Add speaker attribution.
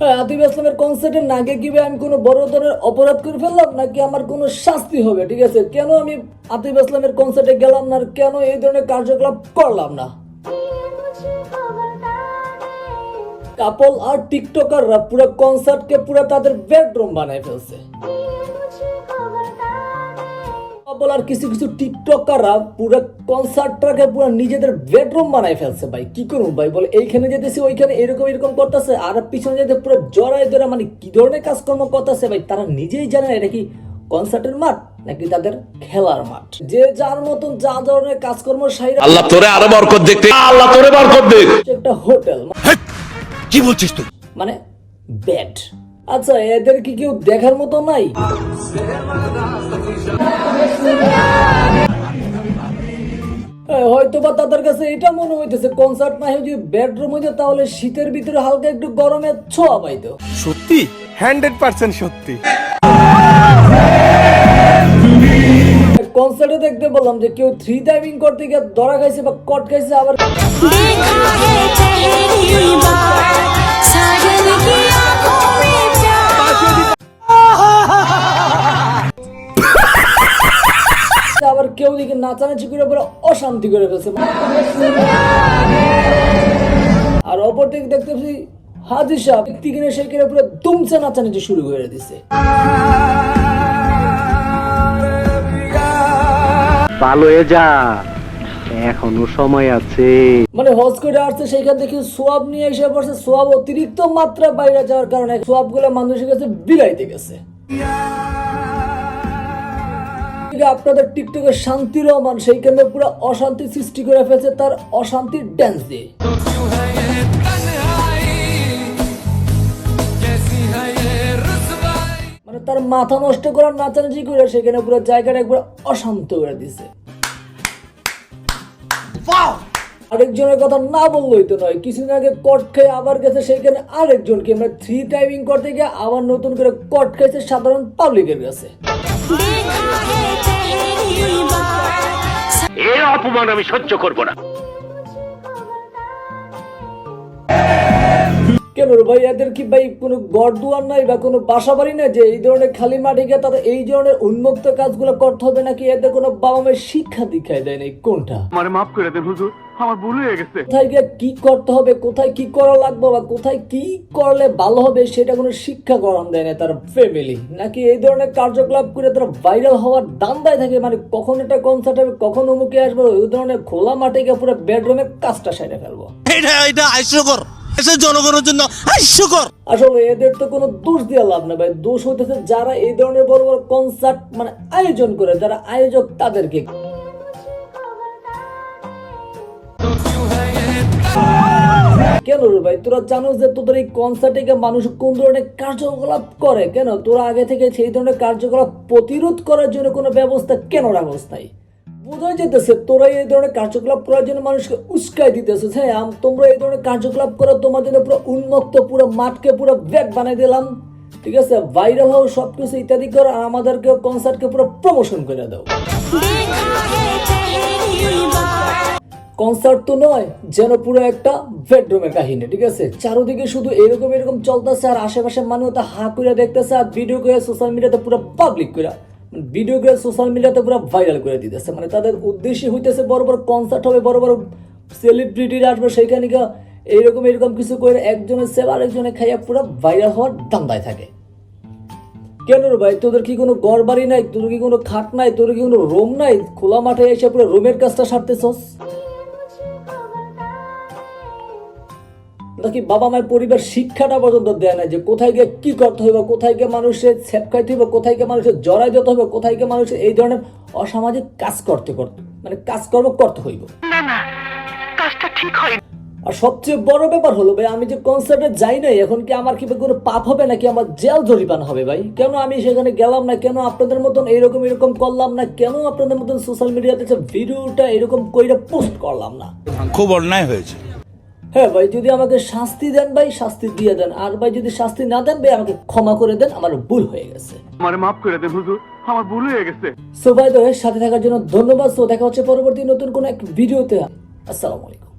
Speaker 1: হ্যাঁ ইসলামের আসলামের কনসার্টে নাগে কি কীভাবে আমি কোনো বড় ধরনের অপরাধ করে ফেললাম, নাকি আমার কোনো শাস্তি হবে? ঠিক আছে, কেন আমি আদিব ইসলামের কনসার্টে গেলাম না কেন এই ধরনের কার্যকলাপ করলাম না? কাপল আর টিকটকাররা পুরো কনসার্টকে পুরো তাদের বেডরুম বানায় ফেলছে। কাপল আর কিছু কিছু টিকটকাররা পুরো কনসার্টটাকে পুরো নিজেদের বেডরুম বানায় ফেলছে ভাই। কি করুন ভাই? বলে এইখানে যেতেছি ওইখানে এরকম এরকম করতেছে আর পিছনে যেতে পুরো জড়াই ধরে মানে কি ধরনের কাজকর্ম করতেছে ভাই? তারা নিজেই জানে না এটা কি কনসার্টের মাঠ নাকি তাদের খেলার মাঠ। যে যার মতন যা ধরনের কাজকর্ম সাইরা
Speaker 2: আল্লাহ তোরে আরও বরকত দেখতে আল্লাহ তোরে বরকত দেখ।
Speaker 1: একটা হোটেল
Speaker 2: কি বলছিস তুই?
Speaker 1: মানে বেড আচ্ছা এদের কি কেউ দেখার মতো নাই? হয়তো বা তাদের কাছে এটা মনে হইতেছে কনসার্ট না হয় যদি বেডরুম হইতো তাহলে শীতের ভিতরে হালকা একটু গরমে ছোঁয়া পাইতো।
Speaker 3: সত্যি? হান্ড্রেড পার্সেন্ট সত্যি।
Speaker 1: কনসার্টে দেখতে বললাম যে কেউ থ্রি ডাইভিং করতে গিয়ে ধরা খাইছে বা কট খাইছে আবার কেউ দিকে নাচানাচি করে পুরো অশান্তি করে ফেলছে। আর অপর দিকে দেখতে পাচ্ছি হাজি সাহ ব্যক্তি কিনে সেই কিনে পুরো নাচানাচি শুরু করে দিছে।
Speaker 4: ভালো হয়ে যা। এখনও সময় আছে।
Speaker 1: মানে হজ করে আসছে সেইখান থেকে সোয়াব নিয়ে এসে পড়ছে। সোয়াব অতিরিক্ত মাত্রা বাইরে যাওয়ার কারণে সোয়াবগুলো মানুষের কাছে বিলাইতে গেছে। এদিকে আপনাদের টিকটকের শান্তি রহমান সেইখানে পুরো অশান্তি সৃষ্টি করে ফেলছে তার অশান্তির ড্যান্স দিয়ে। মানে তার মাথা নষ্ট করার নাচানাচি করে সেখানে পুরো জায়গাটা একবার অশান্ত করে দিছে। আরেকজনের কথা না বললেই তো নয়। কিছুদিন আগে কট খেয়ে আবার গেছে সেইখানে আরেকজনকে আমরা থ্রি টাইমিং করতে গিয়ে আবার নতুন করে কট খেয়েছে সাধারণ পাবলিকের কাছে।
Speaker 4: এর অপমান আমি সহ্য করব না।
Speaker 1: রে ভাই এদের কি ভাই কোনো গড় দুয়ার নাই বা কোনো বাসা বাড়ি নাই যে এই ধরনের খালি মাঠে গিয়ে তাদের এই ধরনের উন্মুক্ত কাজগুলো করতে হবে নাকি এদের কোনো বাবা মায়ের শিক্ষা দীক্ষায় দেয় নাই? কোনটা?
Speaker 3: আমার মাফ করে দেন হুজুর আমার ভুল হয়ে গেছে।
Speaker 1: কোথায় গিয়ে কি করতে হবে কোথায় কি করা লাগবে বা কোথায় কি করলে ভালো হবে সেটা কোনো শিক্ষা গ্রহণ দেয় না তার ফ্যামিলি নাকি এই ধরনের কার্যকলাপ করে তারা ভাইরাল হওয়ার দান্দায় থাকে? মানে কখন এটা কনসার্ট হবে কখন অমুকে আসবে ওই ধরনের খোলা মাঠে গিয়ে পুরো বেডরুমে কাজটা সেরে ফেলব।
Speaker 5: এটা এটা হাস্যকর এসে জনগণের জন্য হাস্যকর।
Speaker 1: আসলে এদের তো কোনো দোষ দিয়ে লাভ ভাই। দোষ হইতেছে যারা এই ধরনের বড় বড় কনসার্ট মানে আয়োজন করে, যারা আয়োজক তাদেরকে। কেন রে ভাই? তোরা জানো যে তোদের এই কনসার্টে মানুষ কোন ধরনের কার্যকলাপ করে? কেন? তোরা আগে থেকে সেই ধরনের কার্যকলাপ প্রতিরোধ করার জন্য কোনো ব্যবস্থা কেন রাখস বোঝা যেতেছে, তোরা এই ধরনের কার্যকলাপ করার জন্য মানুষকে উস্কাই দিতেছে হ্যাঁ তোমরা এই ধরনের কার্যকলাপ করো, তোমার জন্য পুরো উন্মুক্ত পুরো মাঠকে পুরো ব্যাগ বানাই দিলাম। ঠিক আছে? ভাইরাল হও সব কিছু ইত্যাদি করো, আর আমাদেরকে কনসার্টকে পুরো প্রমোশন করে দাও। কনসার্ট তো নয়, যেন পুরো একটা বেডরুমের কাহিনী, ঠিক আছে? চারোদিকে শুধু এরকম এরকম চলতেছে, আর আশেপাশে মানুষ হা করে দেখতেছে, আর ভিডিও করে সোশ্যাল মিডিয়াতে পুরো পাবলিক করে। ভিডিও করে সোশ্যাল মিডিয়াতে পুরো ভাইরাল করে দিতেছে। মানে তাদের উদ্দেশ্য হইতেছে বড় বড় কনসার্ট হবে, বড় বড় সেলিব্রিটিরা আসবে, সেইখানে এইরকম এরকম কিছু করে একজনের সেল আরেকজনে খাইয়া পুরো ভাইরাল হওয়ার দান্দায় থাকে। কেন রে ভাই? তোদের কি কোনো ঘর বাড়ি নাই? তোদের কি কোনো খাট নাই? তোদের কি কোনো রুম নাই? খোলা মাঠে এসে পুরো রুমের কাজটা সারতেছস? নাকি বাবা মায়ের পরিবার শিক্ষাটা পর্যন্ত দেয় না যে কোথায় গিয়ে কি করতে হবে কোথায় গিয়ে মানুষের ছেপ খাইতে হবে কোথায় গিয়ে মানুষের জড়াই দিতে হবে কোথায় গিয়ে মানুষের এই ধরনের অসামাজিক কাজ করতে করতে মানে কাজকর্ম করতে হইব। আর সবচেয়ে বড় ব্যাপার হলো ভাই আমি যে কনসার্টে যাই নাই এখন কি আমার কি কোনো পাপ হবে নাকি আমার জেল জরিপান হবে ভাই? কেন আমি সেখানে গেলাম না? কেন আপনাদের মতন এইরকম এরকম করলাম না? কেন আপনাদের মতন সোশ্যাল মিডিয়াতে ভিডিওটা এরকম কইরা পোস্ট করলাম না?
Speaker 5: খুব অন্যায় হয়েছে।
Speaker 1: হ্যাঁ ভাই যদি আমাকে শাস্তি দেন ভাই শাস্তি দিয়ে দেন। আর ভাই যদি শাস্তি না দেন ভাই আমাকে ক্ষমা করে দেন আমার ভুল হয়ে গেছে।
Speaker 3: আমার মাফ করে দেন হুজুর আমার ভুল হয়ে গেছে।
Speaker 1: সো ভাই সাথে থাকার জন্য ধন্যবাদ। সো দেখা হচ্ছে পরবর্তী নতুন কোন এক ভিডিওতে। আসসালামু আলাইকুম।